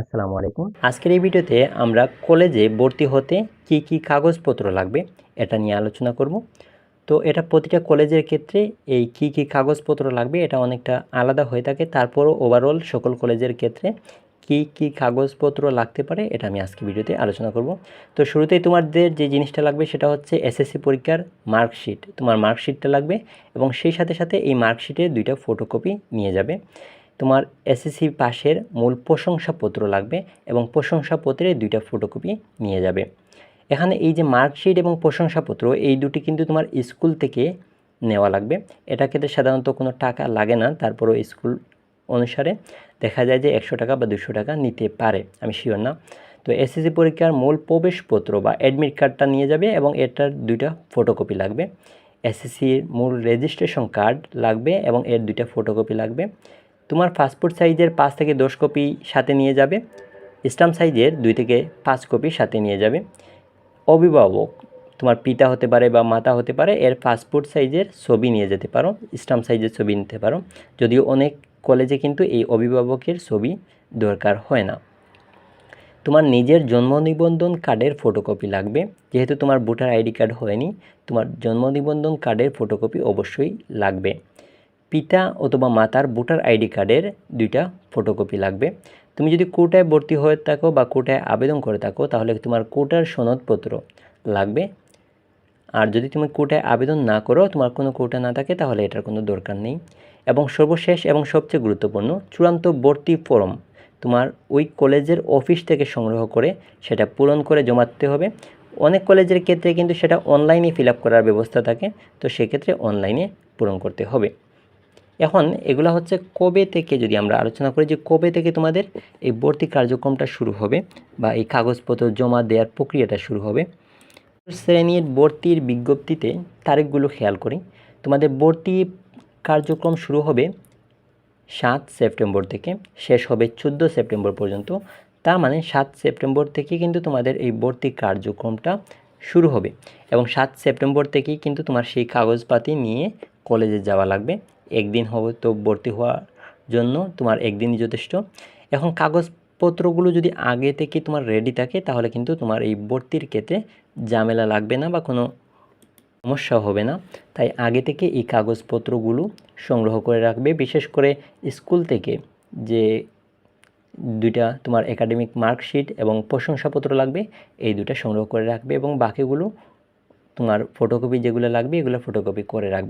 আসসালামু আলাইকুম। আজকের এই ভিডিওতে আমরা কলেজে ভর্তি হতে কি কি কাগজপত্র লাগবে এটা নিয়ে আলোচনা করব। তো এটা প্রতিটা কলেজের ক্ষেত্রে এই কি কি কাগজপত্র লাগবে এটা অনেকটা আলাদা হয়ে থাকে। তারপরও ওভারঅল সকল কলেজের ক্ষেত্রে কি কি কাগজপত্র লাগতে পারে এটা আমি আজকে ভিডিওতে আলোচনা করব। তো শুরুতেই তোমাদের যে জিনিসটা লাগবে সেটা হচ্ছে এসএসসি পরীক্ষার মার্কশিট। তোমার মার্কশিটটা লাগবে এবং সেই সাথে সাথে এই মার্কশিটের দুইটা ফটোকপি নিয়ে যাবে। তোমার এসএসসি পাশের মূল প্রশংসাপত্র লাগবে এবং প্রশংসাপত্রের দুইটা ফটোকপি নিয়ে যাবে। এখানে এই যে মার্কশিট এবং প্রশংসাপত্র, এই দুটি কিন্তু তোমার স্কুল থেকে নেওয়া লাগবে। এটা ক্ষেত্রে সাধারণত কোনো টাকা লাগে না, তারপরও স্কুল অনুসারে দেখা যায় যে একশো টাকা বা দুশো টাকা নিতে পারে, আমি শিওর না। তো এসএসসি পরীক্ষার মূল প্রবেশপত্র বা অ্যাডমিট কার্ডটা নিয়ে যাবে এবং এটার দুইটা ফটোকপি লাগবে। এসএসসির মূল রেজিস্ট্রেশন কার্ড লাগবে এবং এর দুইটা ফটোকপি লাগবে। তোমার পাসপোর্ট সাইজের পাঁচ থেকে দশ কপি সাথে নিয়ে যাবে। স্টাম্প সাইজের দুই থেকে পাঁচ কপি সাথে নিয়ে যাবে। অভিভাবক, তোমার পিতা হতে পারে বা মাতা হতে পারে, এর পাসপোর্ট সাইজের ছবি নিয়ে যেতে পারো স্টাম্প সাইজের ছবি নিতে পারো। যদিও অনেক কলেজে কিন্তু এই অভিভাবকের ছবি দরকার হয় না। তোমার নিজের জন্ম নিবন্ধন কার্ডের ফটোকপি লাগবে। যেহেতু তোমার ভোটার আইডি কার্ড হয়নি, তোমার জন্ম নিবন্ধন কার্ডের ফটোকপি অবশ্যই লাগবে। পিতা অথবা মাতার ভোটার আইডি কার্ডের দুইটা ফটোকপি লাগবে। তুমি যদি কোটায় ভর্তি হয়ে থাকো বা কোটায় আবেদন করে থাকো, তাহলে তোমার কোটার সনদপত্র লাগবে। আর যদি তুমি কোটায় আবেদন না করো, তোমার কোনো কোটা না থাকে, তাহলে এটার কোনো দরকার নেই। এবং সর্বশেষ এবং সবচেয়ে গুরুত্বপূর্ণ, চূড়ান্ত ভর্তি ফর্ম তোমার ওই কলেজের অফিস থেকে সংগ্রহ করে সেটা পূরণ করে জমা দিতে হবে। অনেক কলেজের ক্ষেত্রে কিন্তু সেটা অনলাইনে ফিল করার ব্যবস্থা থাকে, তো সেক্ষেত্রে অনলাইনে পূরণ করতে হবে। এখন এগুলা হচ্ছে কবে থেকে যদি আমরা আলোচনা করি যে কবে থেকে তোমাদের এই ভর্তি কার্যক্রমটা শুরু হবে বা এই কাগজপত্র জমা দেওয়ার প্রক্রিয়াটা শুরু হবে, শ্রেণির ভর্তির বিজ্ঞপ্তিতে তারিখগুলো খেয়াল করি। তোমাদের ভর্তি কার্যক্রম শুরু হবে সাত সেপ্টেম্বর থেকে, শেষ হবে চোদ্দ সেপ্টেম্বর পর্যন্ত। তার মানে সাত সেপ্টেম্বর থেকে কিন্তু তোমাদের এই ভর্তি কার্যক্রমটা শুরু হবে এবং সাত সেপ্টেম্বর থেকেই কিন্তু তোমার সেই কাগজপাতি নিয়ে কলেজে যাওয়া লাগবে। একদিন হবে তো ভর্তি হওয়ার জন্য তোমার একদিনই যথেষ্ট। এখন কাগজপত্রগুলো যদি আগে থেকে তোমার রেডি থাকে, তাহলে কিন্তু তোমার এই ভর্তির ক্ষেত্রে ঝামেলা লাগবে না বা কোনো সমস্যা হবে না। তাই আগে থেকে এই কাগজপত্রগুলো সংগ্রহ করে রাখবে। বিশেষ করে স্কুল থেকে যে দুইটা তোমার একাডেমিক মার্কশিট এবং প্রশংসাপত্র লাগবে, এই দুটো সংগ্রহ করে রাখবে এবং বাকিগুলো তোমার ফটোকপি যেগুলো লাগবে, এগুলো ফটোকপি করে রাখবে।